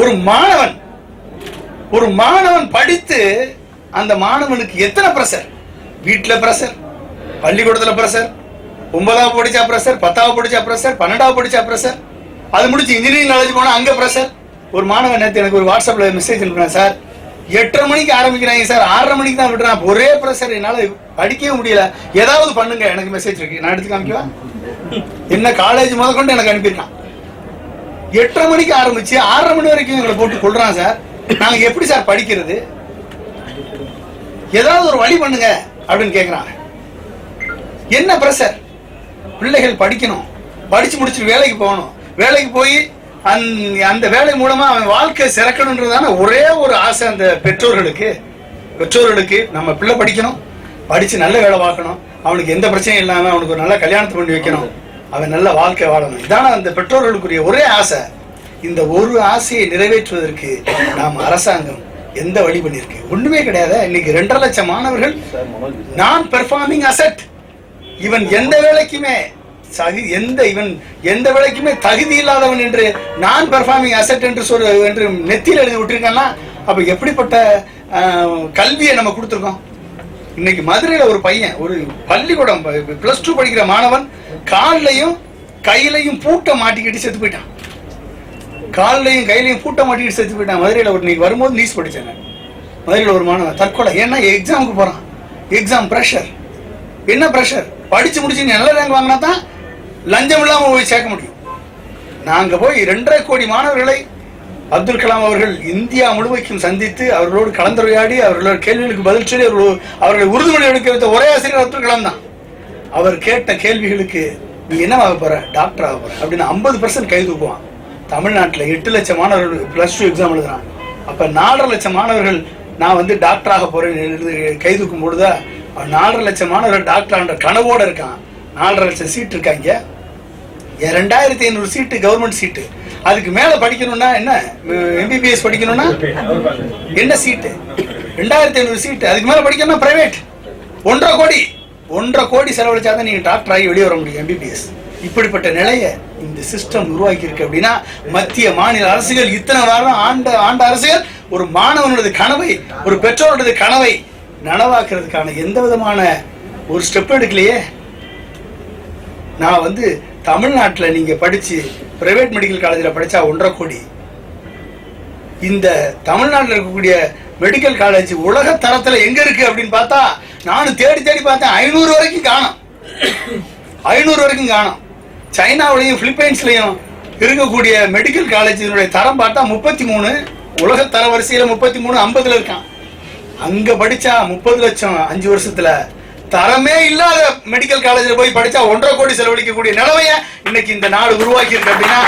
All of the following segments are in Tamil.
ஒரு மாணவன் ஒரு மாணவன் படித்து அந்த மாணவனுக்கு எத்தனை பிரஷர்? வீட்டில் பிரஷர் பள்ளிக்கூடத்தில் பிரஷர் ஒன்பதாவது படிச்சா பிரஷர் பத்தாவது படித்தா பிரஷர் பன்னெண்டாவது படித்தா பிரஷர் அது முடிச்சு இன்ஜினியரிங் காலேஜ் போனால் அங்கே பிரஷர். ஒரு மாணவன் நேற்று எனக்கு ஒரு வாட்ஸ்அப்பில் மெசேஜ் அனுப்புனேன் சார் எட்டரை மணிக்கு ஆரம்பிக்கிறாங்க சார் ஆறரை மணிக்கு தான் விடுறான். ஒரே பிரஷர் என்னால் படிக்கவே முடியல. ஏதாவது பண்ணுங்க. எனக்கு மெசேஜ் இருக்கு. நான் எடுத்து காமிக்கவா? என்ன காலேஜ் முதற்கொண்டு எனக்கு அனுப்பியிருக்கான். எட்டரை மணிக்கு ஆரம்பிச்சு ஆறரை மணி வரைக்கும் எங்களை போட்டு கொள்றான் சார் நாங்க எப்படி சார் படிக்கிறது? ஏதாவது ஒரு வழி பண்ணுங்க அப்படின்னு கேக்குறான் என்ன ப்ரெஷர் பிள்ளைகள் படிக்கணும். படிச்சு முடிச்சுட்டு வேலைக்கு போகணும். வேலைக்கு போய் அந் அந்த வேலை மூலமா அவன் வாழ்க்கை சிறக்கணுன்றதான ஒரே ஒரு ஆசை அந்த பெற்றோர்களுக்கு. பெற்றோர்களுக்கு நம்ம பிள்ளை படிக்கணும். படிச்சு நல்ல வேலை பார்க்கணும். அவனுக்கு எந்த பிரச்சனையும் இல்லாம அவனுக்கு ஒரு நல்ல கல்யாணத்தை பண்ணி வைக்கணும். அவன் நல்ல வாழ்க்கை வாழணும். இதான அந்த பெற்றோர்களுக்குரிய ஒரே ஆசை. இந்த ஒரு ஆசையை நிறைவேற்றுவதற்கு நாம் அரசாங்கம் எந்த வழி பண்ணியிருக்கு? ஒண்ணுமே கிடையாது. இன்னைக்கு ரெண்டரை லட்சம் மாணவர்கள் நான் பெர்ஃபார்மிங் அசெட் இவன் எந்த வேலைக்குமே எந்த இவன் எந்த வேலைக்குமே தகுதி இல்லாதவன் என்று நான் பெர்ஃபார்மிங் அசெட் என்று சொல் என்று நெத்தியில் எழுதி விட்டுருக்கான்னா அப்ப எப்படிப்பட்ட ஆஹ், கல்வியை நம்ம கொடுத்துருக்கோம்? இன்னைக்கு மதுரையில ஒரு பையன் ஒரு பள்ளிக்கூடம் பிளஸ் டூ படிக்கிற மாணவன் கால்லையும் கையிலையும் பூட்டை மாட்டிக்கிட்டு செத்து போயிட்டான். கால்லையும் கையிலையும் பூட்டை மாட்டிக்கிட்டு செத்து போயிட்டான். மதுரையில ஒரு இன்னைக்கு வரும்போது நியூஸ் படிச்சேன் மதுரையில் ஒரு மாணவன் தற்கொலை. ஏன்னா எக்ஸாமுக்கு போறான். எக்ஸாம் ப்ரெஷர் என்ன ப்ரெஷர் படிச்சு முடிச்சு நீ நல்ல ரேங்க் வாங்கினா தான் லஞ்சம் இல்லாமல் போய் சேர்க்க முடியும். நாங்கள் போய் ரெண்டரை கோடி மாணவர்களை அப்துல் கலாம் அவர்கள் இந்தியா முழுமைக்கும் சந்தித்து அவர்களோடு கலந்துரையாடி அவர்களோட கேள்விகளுக்கு பதில் சொல்லி அவர்கள் அவர்களை உறுதிமொழி எடுக்க வைத்த ஒரே ஆசிரியர் அப்துல் கலாம் தான். அவர் கேட்ட கேள்விகளுக்கு நீ என்ன ஆக போற? டாக்டர் ஆக போற? அப்படின்னு ஐம்பது பர்சன்ட் கை தூக்குவான். தமிழ்நாட்டில் எட்டு லட்சம் மாணவர்கள் பிளஸ் டூ எக்ஸாம் எழுதுறான் அப்ப நாலரை லட்சம் மாணவர்கள் நான் வந்து டாக்டர் ஆக போறேன் கை தூக்கும் பொழுது நாலரை லட்சம் மாணவர்கள் டாக்டர் ஆன்ற கனவோட இருக்கான். நாலரை லட்சம் சீட் இருக்காங்க. ரெண்டாயிரத்தி ஐநூறு சீட்டு கவர்மெண்ட் சீட்டு அதுக்கு மேல படிக்கணும்னா என்ன? எம்பிபிஎஸ் படிக்கணும்னா? என்ன சீட்டு ரெண்டாயிரத்தி ஐநூறு சீட்டு அதுக்கு மேல படிக்கணும்னா பிரைவேட் ஒன்றரை கோடி. ஒன்றரை கோடி செலவழிச்சாதான் நீங்க டாக்டர் ஆகி வெளியே வர முடியும் எம்பிபிஎஸ் இப்படிப்பட்ட நிலையை இந்த சிஸ்டம் உருவாக்கி இருக்கு அப்படின்னா மத்திய மாநில அரசுகள் இத்தனை வாரம் ஆண்ட ஆண்ட அரசுகள் ஒரு மாணவனுடைய கனவை ஒரு பெற்றோருடைய கனவை நனவாக்குறதுக்கான எந்த விதமான ஒரு ஸ்டெப் எடுக்கலையே? நான் வந்து தமிழ்நாட்டில் நீங்கள் படித்து பிரைவேட் மெடிக்கல் காலேஜில் படித்தா ஒன்றரை கோடி. இந்த தமிழ்நாட்டில் இருக்கக்கூடிய மெடிக்கல் காலேஜ் உலக தரத்தில் எங்கே இருக்குது அப்படின்னு பார்த்தா நானும் தேடி தேடி பார்த்தேன் ஐநூறு வரைக்கும் காணும். ஐநூறு வரைக்கும் காணும். சைனாவிலையும் பிலிப்பைன்ஸ்லையும் இருக்கக்கூடிய மெடிக்கல் காலேஜினுடைய தரம் பார்த்தா முப்பத்தி மூணு உலக தர வரிசையில் முப்பத்தி மூணு ஐம்பதுல இருக்கான். அங்கே படித்தா முப்பது லட்சம் அஞ்சு வருஷத்தில் தரமே இல்லாத மெடிக்கல் காலேஜில் போய் படித்தா ஒன்றரை கோடி செலவழிக்கக்கூடிய நிலைமைய இன்னைக்கு இந்த நாடு உருவாக்கி இருக்கு அப்படின்னா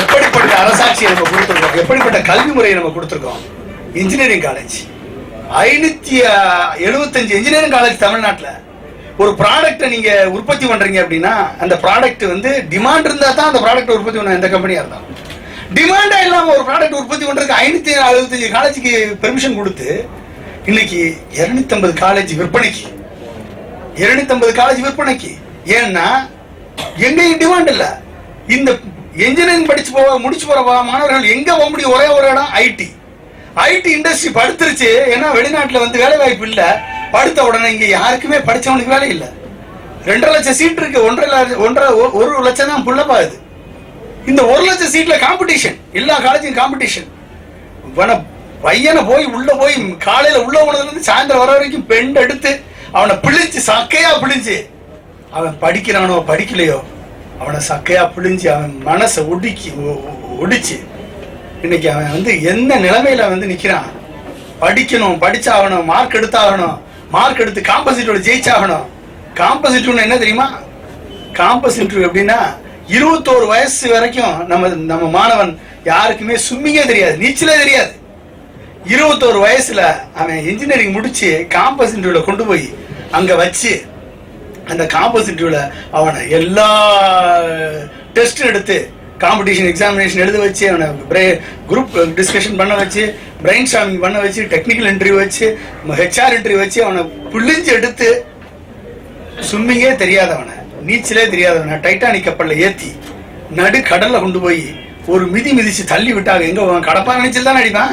எப்படிப்பட்ட அரசாட்சியை நம்ம கொடுத்துருக்கோம்? எப்படிப்பட்ட கல்வி முறையை நம்ம கொடுத்துருக்கோம்? இன்ஜினியரிங் காலேஜ் ஐநூத்தி எழுபத்தஞ்சு இன்ஜினியரிங் காலேஜ் தமிழ்நாட்டில். ஒரு ப்ராடக்ட்டை நீங்க உற்பத்தி பண்றீங்க அப்படின்னா அந்த ப்ராடக்ட் வந்து டிமாண்ட் இருந்தா தான் அந்த ப்ராடக்ட் உற்பத்தி பண்ண எந்த கம்பெனியா இருந்தாலும். டிமாண்டா இல்லாம ஒரு ப்ராடக்ட் உற்பத்தி பண்றதுக்கு ஐநூத்தி அறுபத்தஞ்சு காலேஜுக்கு பெர்மிஷன் கொடுத்து இன்னைக்கு இருநூத்தி ஐம்பது காலேஜ் விற்பனைக்கு இருநூத்தி ஐம்பது காலேஜ் விற்பனைக்கு. ஏன்னா எங்கேயும் டிமாண்ட் இல்லை. இந்த இன்ஜினியரிங் படிச்சு போக முடிச்சு போற மாணவர்கள் எங்க போக முடியும்? ஒரே ஒரு இடம் ஐடி ஐடி இண்டஸ்ட்ரி படுத்துருச்சு. ஏன்னா வெளிநாட்டில் வந்து வேலை வாய்ப்பு இல்லை. படுத்த உடனே இங்கே யாருக்குமே படித்தவனுக்கு வேலை இல்லை. ரெண்டரை லட்சம் சீட் இருக்கு. ஒன்றரை லட்சம் ஒன்றரை ஒரு லட்சம் தான் புள்ள பாகுது இந்த ஒரு லட்சம் சீட்ல காம்படிஷன் எல்லா காலேஜும் காம்படிஷன் பையனை போய் உள்ள போய் காலையில உள்ள போனதுலேருந்து சாயந்தரம் வர வரைக்கும் பெண் எடுத்து அவனை பிழிஞ்சு சக்கையா பிழிஞ்சு. அவன் படிக்கிறானோ படிக்கலையோ அவனை சக்கையா பிழிஞ்சு அவன் மனசை ஒடுக்கி ஒ- ஒடிச்சு இன்னைக்கு அவன் வந்து எந்த நிலைமையில வந்து நிக்கிறான்? படிக்கணும் படிச்சாகணும் மார்க் எடுத்தாகணும் மார்க் எடுத்து காம்பசிட்டோட ஜெயிச்சாகணும். காம்பஸ் என்ன தெரியுமா? காம்பஸ் எப்படின்னா இருபத்தோரு வயசு வரைக்கும் நம்ம நம்ம மாணவன் யாருக்குமே ஸ்விம்மிங்கே தெரியாது நீச்சலே தெரியாது. இருபத்தோரு வயசுல அவன் இன்ஜினியரிங் முடிச்சு காம்பஸ் இன்டர்வியூல கொண்டு போய் அங்க வச்சு அந்த காம்பஸ் அவனை எல்லா டெஸ்ட் எடுத்து காம்படிஷன் எக்ஸாமினேஷன் எழுத வச்சு அவனை குரூப் டிஸ்கஷன் பண்ண வச்சு பிரெயின் ஸ்டாமிங் பண்ண வச்சு டெக்னிக்கல் இன்டர்வியூ வச்சு ஹெச்ஆர் இன்டர்வியூ வச்சு அவனை புள்ளிஞ்சு எடுத்து ஸ்விம்மிங்கே தெரியாதவனை நீச்சலே தெரியாதவனை டைட்டானிக் கப்பலில் ஏற்றி நடு கடலில் கொண்டு போய் ஒரு மிதி மிதிச்சு தள்ளி விட்டாங்க எங்கே கடப்பாக கடப்பா நினைச்சு தான் அடிப்பான்?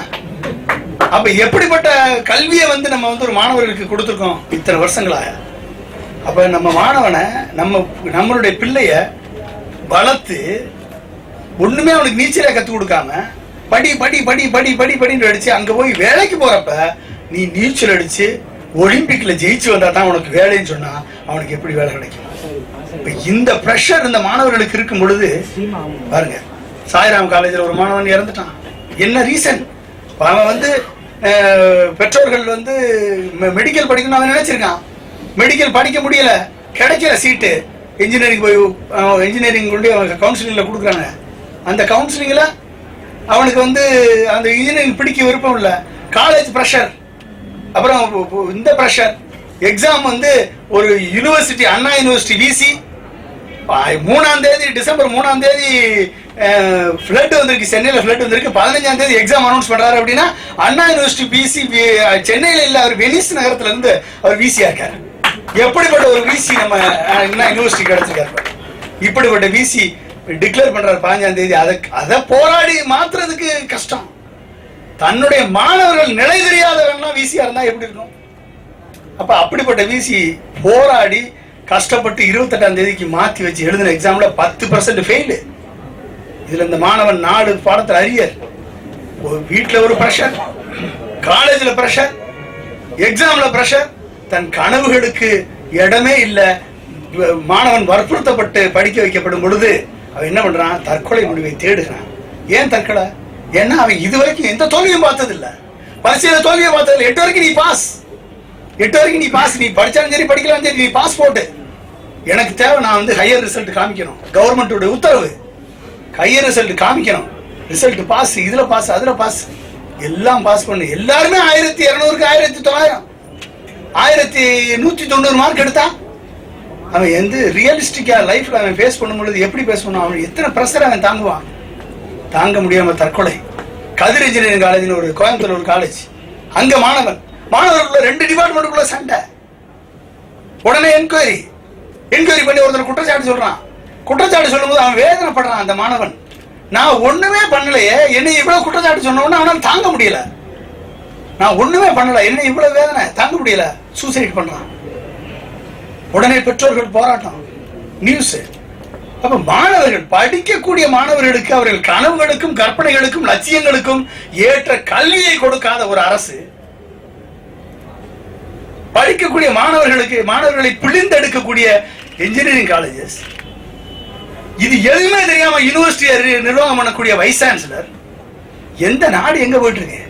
அப்ப எப்படிப்பட்ட கல்வியை வந்து நம்ம வந்து ஒரு மாணவர்களுக்கு கொடுத்துருக்கோம்? இத்தனை வருஷங்களாக. அப்ப நம்ம மாணவனை நம்ம நம்மளுடைய பிள்ளைய வளர்த்து ஒண்ணுமே அவனுக்கு நீச்சலே கத்து கொடுக்காம படி படி படி படி படி படின்னு அடிச்சு அங்க போய் வேலைக்கு போறப்ப நீ நீச்சல் அடிச்சு ஒலிம்பிக்ல ஜெயிச்சு வந்தா தான் உனக்கு வேலைன்னு சொன்னா அவனுக்கு எப்படி வேலை கிடைக்கும்? இப்ப இந்த ப்ரெஷர் இந்த மாணவர்களுக்கு இருக்கும் பொழுது பாருங்க சாய்ராம் காலேஜில் ஒரு மாணவன் இறந்துட்டான். என்ன ரீசன் அவன் வந்து பெற்றோர்கள் வந்து மெடிக்கல் படிக்கணும்னு அவன் நினைச்சிருக்கான். மெடிக்கல் படிக்க முடியல. கிடைக்கல சீட்டு இன்ஜினியரிங் போய் இன்ஜினியரிங் கொண்டு அவங்க கவுன்சிலிங்கில் கொடுக்குறாங்க. அந்த கவுன்சிலிங்கில் அவனுக்கு வந்து அந்த இன்ஜினியரிங் பிடிக்க விருப்பம் இல்லை. காலேஜ் ப்ரெஷர் அப்புறம் இந்த ப்ரெஷர் எக்ஸாம் வந்து ஒரு யூனிவர்சிட்டி அண்ணா யூனிவர்சிட்டி விசி மூணாம் தேதி டிசம்பர் மூணாம் தேதி ஃப்ளட் வந்திருக்கு. சென்னையில் ஃப்ளட் வந்திருக்கு. பதினஞ்சாம் தேதி எக்ஸாம் அனௌன்ஸ் பண்ணுறாரு அப்படின்னா அண்ணா யூனிவர்சிட்டி பிசி சென்னையில் இல்லை அவர் வெனிஸ் நகரத்துல இருந்து அவர் விசியா இருக்காரு. எப்படிப்பட்ட ஒரு விசி நம்ம அஹ், அண்ணா யூனிவர்சிட்டி கிடைச்சிருக்காரு இப்படிப்பட்ட விசி டிக்ளேர் பண்ணுறாரு பதினஞ்சாம் தேதி. அதை அதை போராடி மாத்துறதுக்கு கஷ்டம். தன்னுடைய மாணவர்கள் நிலை தெரியாதவன்லாம் விசியா இருந்தா எப்படி இருக்கும்? அப்ப அப்படிப்பட்ட விசி போராடி கஷ்டப்பட்டு இருபத்தெட்டாம் தேதிக்கு மாத்தி வச்சு எழுதின எக்ஸாம்ல பத்து பர்சன்ட் ஃபெயிலு இதுல இந்த மாணவன் நாலு பாடத்துல அரியர். ஒரு வீட்டுல ஒரு ப்ரெஷர் காலேஜ்ல ப்ரெஷர் எக்ஸாம்ல ப்ரெஷர் தன் கனவுகளுக்கு இடமே இல்ல. மாணவன் வற்புறுத்தப்பட்டு படிக்க வைக்கப்படும் பொழுது அவன் என்ன பண்றான்? தற்கொலை முடிவை தேடுகிறான். ஏன் தற்கொலை? ஏன்னா அவன் இதுவரைக்கும் எந்த தோல்வியும் பார்த்ததில்லை. இல்ல தோல்வியை பார்த்ததில்லை. எட்டு வரைக்கும் நீ பாஸ் எட்டு வரைக்கும் நீ பாஸ் நீ படிச்சாலும் சரி படிக்கலாம் சரி நீ பாஸ் போட்டு. எனக்கு தேவை நான் வந்து ஹையர் ரிசல்ட் காமிக்கணும். கவர்மெண்டோட உத்தரவு. ஹையர் ரிசல்ட் காமிக்கணும். ரிசல்ட் பாஸ் இதுல பாஸ் அதுல பாஸ் எல்லாம் பாஸ் பண்ணு. எல்லாருமே ஆயிரத்தி இரநூறுக்கு ஆயிரத்தி தொள்ளாயிரம். ஆயிரத்தி நூத்தி தொண்ணூறு மார்க் எடுத்தான் அவன் எந்த ரியலிஸ்டிக்கா லைஃப்ல அவன் ஃபேஸ் பண்ணும் பொழுது எப்படி பேசணும் அவன் எத்தனை ப்ரெஷர் அவன் தாங்குவான்? தாங்க முடியாம தற்கொலை. கதிர் இன்ஜினியரிங் காலேஜ்னு ஒரு கோயம்புத்தூர் ஒரு காலேஜ் அங்க மாணவன். மாணவர்களுக்குள்ள ரெண்டு டிபார்ட்மெண்ட்டுக்குள்ள சண்டை. உடனே என்கொயரி என்கொயரி பண்ணி ஒருத்தர் குற்றச்சாட்டு சொல்றான். குற்றச்சாட்டு சொல்லும்போது அவன் வேதனைப்படுறான் அந்த மாணவன். நான் ஒண்ணுமே பண்ணலையே என்னை இவ்வளவு குற்றச்சாட்டு சொன்ன அவனால் தாங்க முடியல. நான் ஒண்ணுமே பண்ணல என்ன இவ்வளவு வேதனை தாங்க முடியல. சூசைட் பண்றான். உடனே பெற்றோர்கள் போராட்டம். நியூஸ் அப்ப மாணவர்கள் படிக்கக்கூடிய மாணவர்களுக்கு அவர்கள் கனவுகளுக்கும் கற்பனைகளுக்கும் லட்சியங்களுக்கும் ஏற்ற கல்வியை கொடுக்காத ஒரு அரசு படிக்கக்கூடிய மாணவர்களுக்கு மாணவர்களை பிழிந்தெடுக்கக்கூடிய இன்ஜினியரிங் காலேஜஸ் இது எதுவுமே தெரியாம யூனிவர்சிட்டி நிர்வாகம் பண்ணக்கூடிய வைஸ் சான்சலர் எந்த நாடு எங்க போயிட்டு இருக்கு?